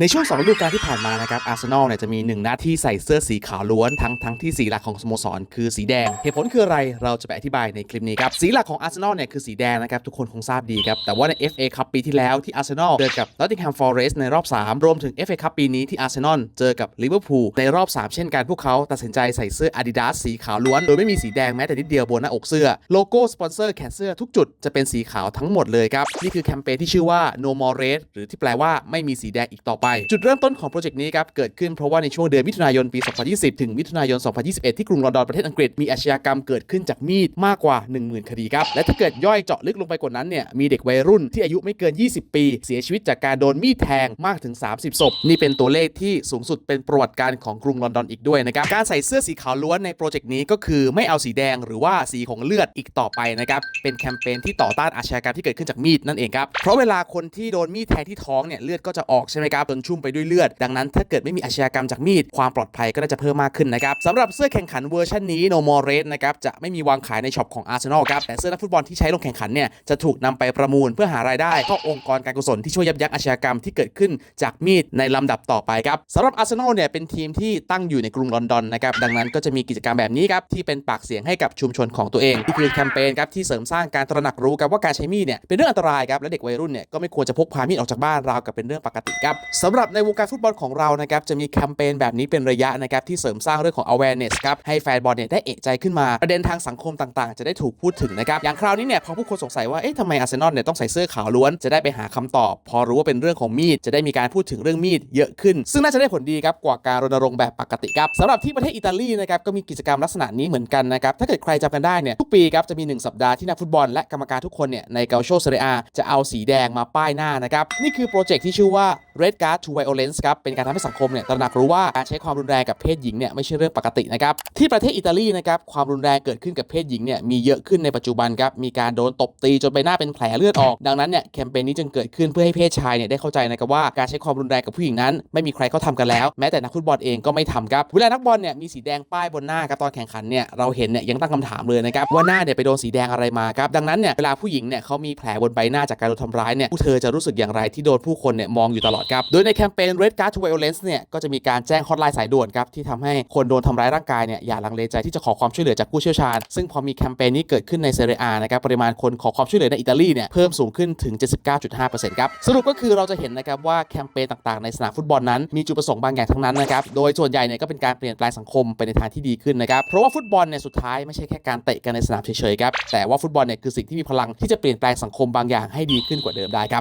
ในช่วง2ฤดูกาลที่ผ่านมานะครับอาร์เซนอลเนี่ยจะมีหนึ่งหน้าที่ใส่เสื้อสีขาวล้วนทั้งทั้งที่สีหลักของสโมสรคือสีแดง เหตุผลคืออะไรเราจะไปอธิบายในคลิปนี้ครับ สีหลักของอาร์เซนอลเนี่ยคือสีแดงนะครับ ทุกคนคงทราบดีครับ แต่ว่าใน FA คัพปีที่แล้วที่อาร์เซนอลเจอกับ Nottingham Forest ในรอบ 3 รวมถึง FA คัพปีนี้ที่อาร์เซนอลเจอกับลิเวอร์พูลในรอบ 3 เช่นกันพวกเขาตัดสินใจใส่เสื้อ Adidas สีขาวล้วนโดยไม่มีสีแดงแม้แต่นิดเดียวบนหน้าอกเสื้อโลโก้สปอนเซอร์แขนเสื้อทุกจุดจะเป็นสีขาวทั้งหมดเลยครับนี่คือแคมเปญที่ชื่อว่า No More Red หรือที่แปลว่าไม่มีสีแดงอีกต่อไปจุดเริ่มต้นของโปรเจกต์นี้ครับเกิดขึ้นเพราะว่าในช่วงเดือนมิถุนายนปี 2020 ถึงมิถุนายน 2021 ที่กรุงลอนดอนประเทศอังกฤษมีอาชญากรรมเกิดขึ้นจากมีดมากกว่า 10,000 คดีครับและถ้าเกิดย่อยเจาะลึกลงไปกว่านั้นเนี่ยมีเด็กวัยรุ่นที่อายุไม่เกิน 20 ปี เสียชีวิตจากการโดนมีดแทงมากถึง 30 ศพ นี่เป็นตัวเลขที่สูงสุดเป็นประวัติการของกรุงลอนดอนอีกด้วยนะครับการใส่เสื้อสีขาวล้วนในโปรเจกต์นี้ก็คือไม่เอาสีแดงหรือว่าสีของเลือดอีกต่อไปนะครับเป็นแคมเปญที่ต่อต้านอาชญากรรมที่เกิดขึ้นจากมีดนั่นเองครับเพราะเวลาคนที่โดนมีดแทงที่ท้องเนี่ยเลือดก็จะออกใช่ไหมครับจนชุ่มไปด้วยเลือด ดังนั้นถ้าเกิดไม่มีอาชญากรรมจากมีด ความปลอดภัยก็น่าจะเพิ่มมากขึ้นนะครับสำหรับเสื้อแข่งขันเวอร์ชันนี้ No More Red นะครับจะไม่มีวางขายในช็อปของ Arsenal ครับแต่เสื้อนักฟุตบอลที่ใช้ลงแข่งขันเนี่ยจะถูกนำไปประมูลเพื่อหารายได้เข้าองค์กรการกุศลที่ช่วยยับยั้งอาชญากรรมที่เกิดขึ้นจากมีดในลำดับต่อไปครับสำหรับ Arsenal เนี่ยเป็นทีมที่ตั้งอยู่ในกรุงลอนดอนนะครับดังนั้นก็จะมีกิจกรรมแบบนี้ครับที่เป็นปากเสียงให้กับชุมชนของตัวเองนี่คือแคมเปญครับที่เสริมสร้างการตระหนักรู้ครับว่าการใช้มีดเนี่ยเป็นเรื่องอันตรายครับและเด็กวัยรุ่นเนี่ยก็ไม่ควรจะพกพามีดออกจากบ้านราวกับเป็นเรื่องปกติครับสำหรับในวงการฟุตบอลของเรานะครับจะมีแคมเปญแบบนี้เป็นระยะนะครับที่เสริมสร้างเรื่องของ awareness ครับให้แฟนบอลเนี่ยได้เอะใจขึ้นมา ประเด็นทางสังคมต่างๆ จะได้ถูกพูดถึงนะครับอย่างคราวนี้เนี่ยพอผู้คนสงสัยว่าเอ๊ะทำไมอาร์เซนอลเนี่ยต้องใส่เสื้อขาวล้วนจะได้ไปหาคำตอบ พอรู้ว่าเป็นเรื่องของมีดจะได้มีการพูดถึงเรื่องมีดเยอะขึ้น ซึ่งน่าจะได้ผลดีครับกว่าการรณรงค์แบบปกติครับสำหรับที่ประเทศอิตาลีนะครับก็มีกิจกรรมลักษณะนี้เหมือนกันนะครับถ้าเกิดใครจำกันได้เนี่ยทุกปีครับจะมี 1 สัปดาห์ที่นักฟุตบอลและกรรมการทุกคนเนี่ยในเกาโชเซเรียจะเอาสีแดงมาป้ายหน้านะครับนี่คือโปรเจกต์ที่ชื่อว่า Red Card to Violence ครับเป็นการทำให้สังคมเนี่ยตระหนักรู้ว่าการใช้ความรุนแรงกับเพศหญิงเนี่ยไม่ใช่เรื่องปกตินะครับที่ประเทศอิตาลีนะครับความรุนแรงเกิดขึ้นกับเพศหญิงเนี่ยมีเยอะขึ้นในปัจจุบันครับมีการโดนตบตีจนใบหน้าเป็นแผลเลือดออก ดังนั้นเนี่ยแคมเปญนี้จึงเกิดขึ้นเพื่อให้เพศชายเนี่ยได้เข้าใจนะครับว่าการใช้ความรุนแรงกับผู้หญิงนั้น ไม่มีใครเขาทำกันแล้ว แม้แต่นักฟุตบอลเองก็ไม่ทำครับเวลานักบอลเนี่ยมีสีแดงป้ายบนหน้าครับตอนแข่งขันเนี่ยเราเห็นเนี่ยยังตั้งคำถามเลยนะครับว่าหน้าเนี่ยไปโดนสีแดงอะไรมาครับดังนั้นเนี่ยเวลาผู้หญิงเนี่ยเขามีแผลบนใบหน้าจากการโดนทำร้ายเนี่ยผู้เธอจะรู้สึกอย่างไรที่โดนผู้คนเนี่ยมองอยู่ตลอดครับ โดยในแคมเปญ Red Card to Violence เนี่ย ก็จะมีการแจ้งฮอตไลน์สายด่วนครับ ที่ทำให้คนโดนทำร้ายร่างกายเนี่ย อย่าลังเลใจที่จะขอความช่วยเหลือจากผู้เชี่ยวชาญ ซึ่งพอมีแคมเปญนี้เกิดขึ้นในเซเรียนะครับ ปริมาณคนขอความช่วยเหลือในอิตาลีเนี่ย เพิ่มสูงขึ้นถึง 79.5%ครับ สรุปก็คือเราจะเห็นนะครับว่าแคมเปญต่างๆในสนามฟุตบอลนั้นมีจุดประสงค์บางอย่างทั้งนั้นนะครับ โดยส่วนใหญ่เนี่ยก็เป็นการเปลี่ยนแปลงสังคมไปในทางที่ดีขึ้นนะครับ เพราะว่าฟุตบอลเนี่ยสุดท้ายไม่ใช่แค่การเตะกันในสนามเฉยๆครับ แต่ว่าฟุตบอลเนี่ยคือสิ่งที่มีพลังที่จะเปลี่ยนแปลงสังคมบางอย่างให้ดีขึ้นกว่าเดิมได้ครับ